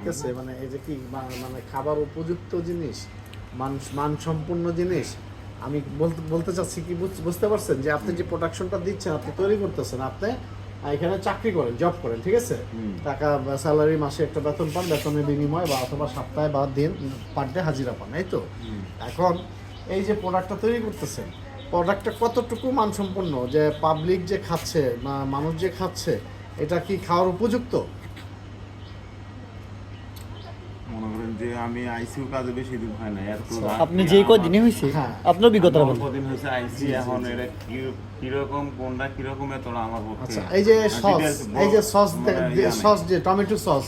ঠিক আছে? মানে এই যে কি মানে খাবার উপযুক্ত জিনিস মান মানসম্পন্ন জিনিস আমি বলতে বলতে চাচ্ছি কি বুঝ- বুঝতে পারছেন যে আপনি যে প্রোডাকশনটা দিচ্ছেন আপনি তৈরি করতেছেন আপনি এখানে চাকরি করেন জব করেন ঠিক আছে? টাকা স্যালারি মাসে একটা বেতন পান বেতনের বিনিময় বা অথবা সপ্তাহে বা দিন পার ডে হাজিরা পান এই তো? এখন এই যে প্রোডাক্টটা তৈরি করতেছেন প্রোডাক্টটা কতটুকু মানসম্পন্ন? যে পাবলিক যে খাচ্ছে বা মানুষ যে খাচ্ছে এটা কি খাওয়ার উপযুক্ত মনে করেন যে আমি আইসিইউ কাজে বেশি দিন হয় না এত আচ্ছা। আপনি যে হয়েছে? হ্যাঁ। আপনার অভিজ্ঞতা বলুন। কদিন হয়েছে আইসি এখন এটা কি- কীরকম কোনটা কীরকম এত আমার পক্ষে আচ্ছা এই যে মানে সস এই যে সস মানে সস যে টমেটো সস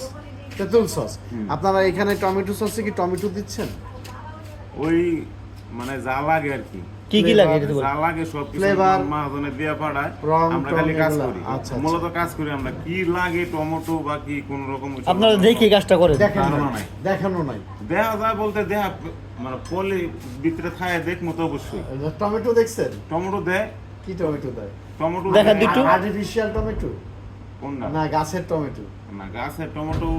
তেঁতুল সস আপনারা এখানে টমেটো সস কি টমেটো দিচ্ছেন? ওই মানে যা লাগে আর কি। কি কি লাগে এটা যা লাগে সব কিছু Flavor, মাহাজনে দিয়ে আমরা খালি কাজ করি। আচ্ছা, মূলত কাজ করি আমরা। কি লাগে টমেটো বা কি কোন রকম আপনারা দেখে কাজটা করেন। দেখানো নাই। দেখানো নাই। দেখা যায় বলতে দেখা মানে পলি ভিতরে খায় দেখ মতো অবশ্যই। টমেটো দেখছেন? টমেটো দেয় কি টমেটো দেয়? টমেটো দেখা দিটু। আর- আর্টিফিশিয়াল টমেটো? কোনটা? না গাছের টমেটো। না গাছের টমেটো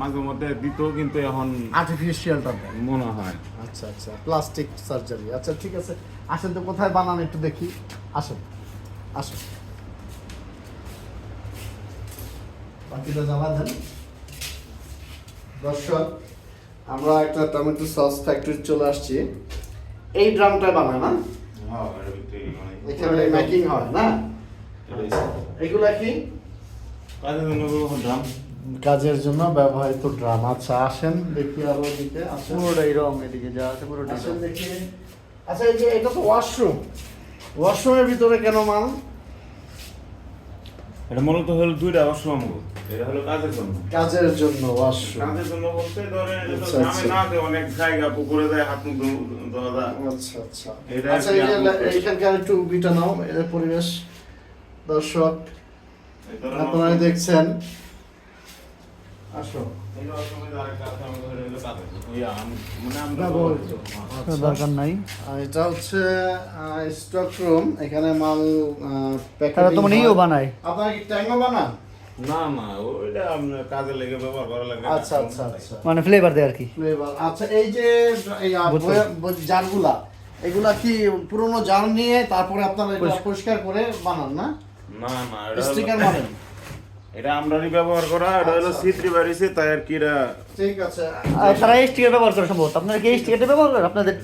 মাঝে মধ্যে দিত কিন্তু এখন আর্টিফিশিয়ালটা মনে হয়। আচ্ছা আচ্ছা প্লাস্টিক সার্জারি আচ্ছা ঠিক আছে। আসেন তো কোথায় বানান একটু দেখি। আসেন আসেন। বাকিটা জ্বালা দেন। দর্শক আমরা একটা টমেটো সস ফ্যাক্টরি চলে আসছি। এই ড্রামটায় বানায় না? এখানে মেকিং হয় না? এগুলা কি? কাজের জন্য ব্যবহৃত ড্রাম। আচ্ছা আসেন দেখি আরও দিকে আসেন পুরোটাই রং এদিকে যা আছে পুরোটাই আসেন দেখি। আচ্ছা এই যে এটা তো ওয়াশরুম ওয়াশরুমের ভিতরে কেন মাল? এটা মূলত হলো দুইটা আমগো। এটা হলো কাজের জন্য। কাজের জন্য ওয়াশরুম কাজের জন্য বলতে ধরে এটা তো আচ্ছা, গ্রামে আচ্ছা। না যে অনেক জায়গা পুকুরে যায় হাত মুখ ধোয়া যায়। আচ্ছা আচ্ছা। আচ্ছা এইখানকার একটু বিটা নাও এদের পরিবেশ। দর্শক ধরেন আপনারা দেখছেন। আসো। মানে আমরা ব্যবহৃত। কোনো দরকার নাই। এটা হচ্ছে স্টক রুম এখানে মাল তারা তো মানে ইও বানায়। আপনারা কি ট্যাঙ্গো বানান? না না ওইটা আপনার কাজে লেগে ব্যবহার করা লাগে আচ্ছা আচ্ছা আচ্ছা। মানে ফ্লেভার দেয় আর কি। ফ্লেভার আচ্ছা এই যে এই জারগুলা এগুলা কি পুরনো জার নিয়ে তারপরে আপনারা পরিষ্কার করে বানান না? না এটা স্টিকার মারেন। এটা আমরাই ব্যবহার করা এটা হলো আচ্ছা। সিত্রি বাড়িছে তাই আর কি এটা ঠিক আছে। তারা এই স্টিকার ব্যবহার করে সম্ভবত। আপনারা কি এই স্টিকারটা ব্যবহার করেন? আপনাদের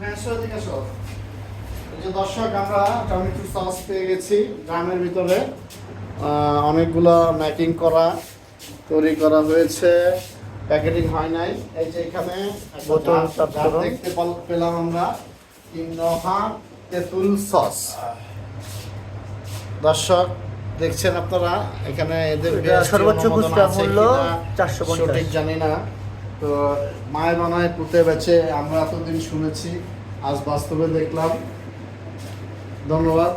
হ্যাঁ এদিকে এসো। এই যে দর্শক আমরা টমেটো সস পেয়ে গেছি ড্রামের ভিতরে। অনেকগুলো ম্যাকিং করা তৈরি করা হয়েছে। প্যাকেটিং হয় নাই। এই যে এখানে। দেখতে পেলাম আমরা। ইনোহা তেঁতুল সস। দর্শক দেখছেন আপনারা? এখানে এদের সর্বোচ্চ খুচরা মূল্য 450 সঠিক জানি না। তো মায় বানায় পুঁতে বেছে আমরা এতদিন শুনেছি আজ বাস্তবে দেখলাম। ধন্যবাদ।